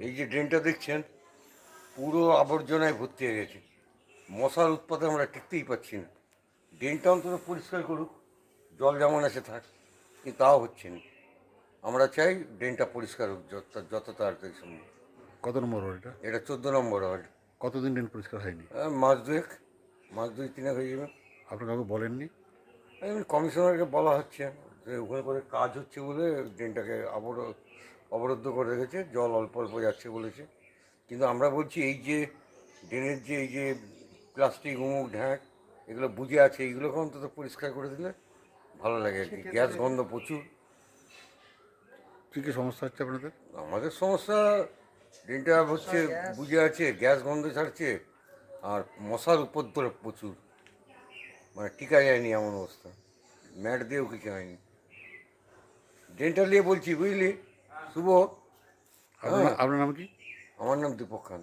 এই যে ড্রেনটা দেখছেন পুরো আবর্জনায় ভর্তি হয়ে গেছে। মশার উৎপাদন আমরা টিকতেই পাচ্ছি না। ড্রেনটা অন্তত পরিষ্কার করুক জল যেমন আছে থাক কিন্তু তাও হচ্ছে না। আমরা চাই ড্রেনটা পরিষ্কার হোক যত যত তাড়াতাড়ি সম্ভব। কত নম্বর ওয়ার্ড এটা? এটা চোদ্দ নম্বর ওয়ার্ড। কতদিন ড্রেন পরিষ্কার হয়নি? আহ, মাস দুয়েক মাস দুই তিনেক হয়ে যাবে। আপনার কাউকে বলেননি? কমিশনারকে বলা হচ্ছে। ওখানে করে কাজ হচ্ছে বলে ড্রেনটাকে অবরোধ অবরুদ্ধ করে রেখেছে জল অল্প অল্প যাচ্ছে বলেছে। কিন্তু আমরা বলছি এই যে ড্রেনের যে এই যে প্লাস্টিক উমুক ঢ্যাঁক এগুলো বুঝে আছে এইগুলোকে অন্তত পরিষ্কার করে দিলে ভালো লাগে আর কি। গ্যাস গন্ধ প্রচুর। কী কী সমস্যা হচ্ছে আপনাদের? আমাদের সমস্যা ড্রেনটা হচ্ছে বুঝে আছে গ্যাস গন্ধ ছাড়ছে আর মশার উপদ্রব প্রচুর। মানে টিকা যায়নি এমন অবস্থা। ম্যাট দিয়েও কিছু হয়নি। ড্রেনটা নিয়ে বলছি বুঝলি? শুভ? আপনার আপনার নাম কি? আমার নাম দীপক খান।